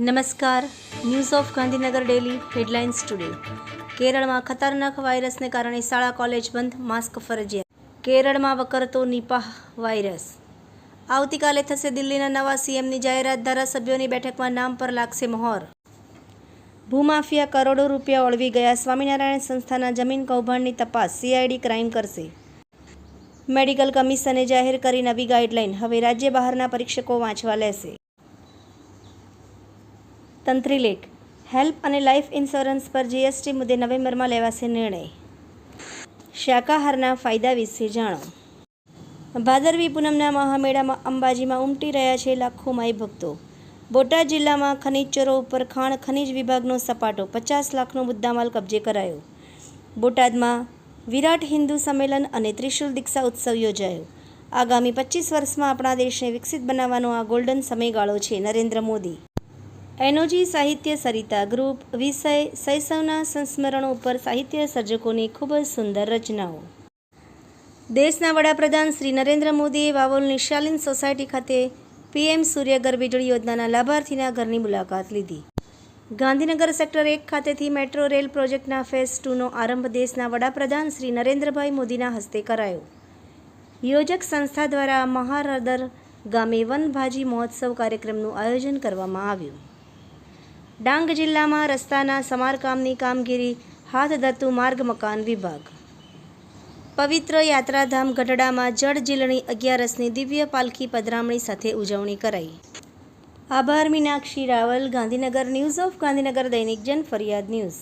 નમસ્કાર. News of Gandhinagar daily headlines today કેરળમાં ખતરનાક વાયરસને કારણે શાળા, કોલેજ બંધ, માસ્ક ફરજિયાત. કેરળમાં વકરતો નિપાહ વાયરસ. આવતીકાલે થશે દિલ્હીના નવા સીએમની જાહેરાત ધારાસભ્યોની બેઠકમાં નામ પર લાગશે મહોર. ભૂમાફિયા કરોડો રૂપિયા ઓળવી ગયા સ્વામિનારાયણ સંસ્થાના જમીન કૌભાંડની તપાસ સીઆઈડી ક્રાઇમ કરશે. મેડિકલ કમિશને જાહેર કરી નવી ગાઈડલાઇન હવે રાજ્ય બહારના પરીક્ષકો વાંચવા લેશે. તંત્રીલેખ હેલ્પ અને લાઈફ ઇન્સ્યોરન્સ પર જીએસટી મુદ્દે નવેમ્બરમાં લેવાશે નિર્ણય. શાકાહારના ફાયદા વિશે જાણો. ભાદરવી પૂનમના મહામેળામાં અંબાજીમાં ઉમટી રહ્યા છે લાખો માઈ ભક્તો. બોટાદ જિલ્લામાં ખનીજ ચોરો ઉપર ખાણ ખનીજ વિભાગનો સપાટો પચાસ લાખનો મુદ્દામાલ કબજે કરાયો. બોટાદમાં વિરાટ હિન્દુ સંમેલન અને ત્રિશુલ દીક્ષા ઉત્સવ યોજાયો. આગામી પચીસ વર્ષમાં આપણા દેશને વિકસિત બનાવવાનો આ ગોલ્ડન સમયગાળો છે નરેન્દ્ર મોદી. એનોજી સાહિત્ય સરિતા ગ્રુપ, વિષય શૈશવના સંસ્મરણો ઉપર સાહિત્ય સર્જકોની ખૂબ જ સુંદર રચનાઓ. દેશના વડાપ્રધાન શ્રી નરેન્દ્ર મોદીએ વાવોલની શાલીન સોસાયટી ખાતે પીએમ સૂર્યઘર વીજળી યોજનાના લાભાર્થીના ઘરની મુલાકાત લીધી. ગાંધીનગર સેક્ટર એક ખાતેથી મેટ્રો રેલ પ્રોજેક્ટના ફેઝ ટુનો આરંભ દેશના વડાપ્રધાન શ્રી નરેન્દ્રભાઈ મોદીના હસ્તે કરાયો. યોજક સંસ્થા દ્વારા મહારદર ગામે વનભાજી મહોત્સવ કાર્યક્રમનું આયોજન કરવામાં આવ્યું. ડાંગ જિલ્લામાં રસ્તાના સમારકામની કામગીરી, હાથ ધરતું માર્ગ મકાન વિભાગ. પવિત્ર યાત્રાધામ ગઢડામાં જળ જીલણી અગિયારસની દિવ્ય પાલખી પધરામણી સાથે ઉજવણી કરાઈ. આભાર મીનાક્ષી રાવલ, ગાંધીનગર ન્યૂઝ ઓફ ગાંધીનગર દૈનિક જન ફરિયાદ ન્યૂઝ.